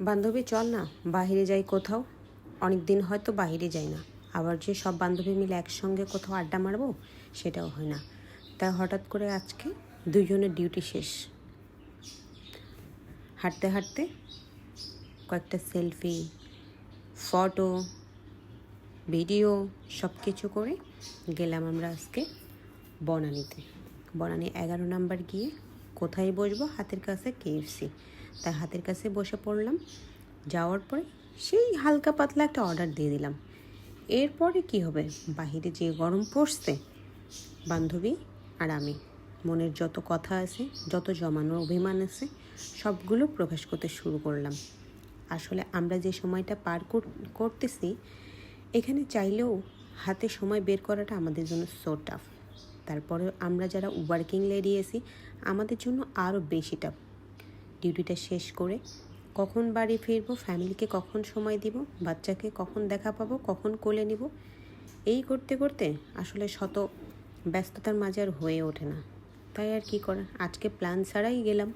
বান্ধবী, চল না বাইরে যাই কোথাও। অনেক দিন হয়তো বাইরে যাই না। আবার যে সব বান্ধবী মিলে একসঙ্গে কোথাও আড্ডা মারবো, সেটাও হয় না। তাই হঠাৎ করে আজকে দুজনের ডিউটি শেষ। হাঁটতে হাঁটতে কয়েকটা সেলফি, ফটো, ভিডিও সব কিছু করে গেলাম আমরা আজকে বনানীতে। বনানী এগারো নাম্বার গিয়ে কোথায় বসবো, হাতের কাছে কেএফসি তাই হাতের কাছে বসে পড়লাম। যাওয়ার পরে সেই হালকা পাতলা একটা অর্ডার দিয়ে দিলাম। এরপরে কি হবে? বাহিরে যে গরম পড়ছে, বান্ধবী আর আমি, মনের যত কথা আছে, যত জমানো অভিমান আছে, সবগুলো প্রকাশ করতে শুরু করলাম। আসলে আমরা যে সময়টা পার কর- করতেছি, এখানে চাইলেও হাতে সময় বের করাটা আমাদের জন্য সো টাফ তারপরে আমরা যারা ওয়ার্কিং লেডি আছি, আমাদের জন্য আরও বেশি টাফ ডিউটিটা শেষ করে কখন বাড়ি ফিরবো ফ্যামিলিকে কখন সময় দিব, বাচ্চাকে কখন দেখা পাবো, কখন কোলে নিব, এই করতে করতে আসলে শত ব্যস্ততার মাঝে আর হয়ে ওঠে না। তাই আর কি করা? আজকে প্ল্যান ছাড়াই গেলাম।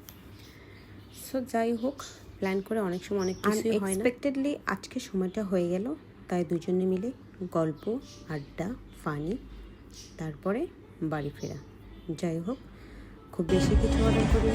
সো যাই হোক প্ল্যান করে অনেক সময় অনেক কিছুই হয় এক্সপেক্টেডলি আজকে সময়টা হয়ে গেল, তাই দুজনে মিলে গল্প, আড্ডা ফানি তারপরে বাড়ি ফেরা। যাই হোক, খুব বেশি কিছু অর্ডার করি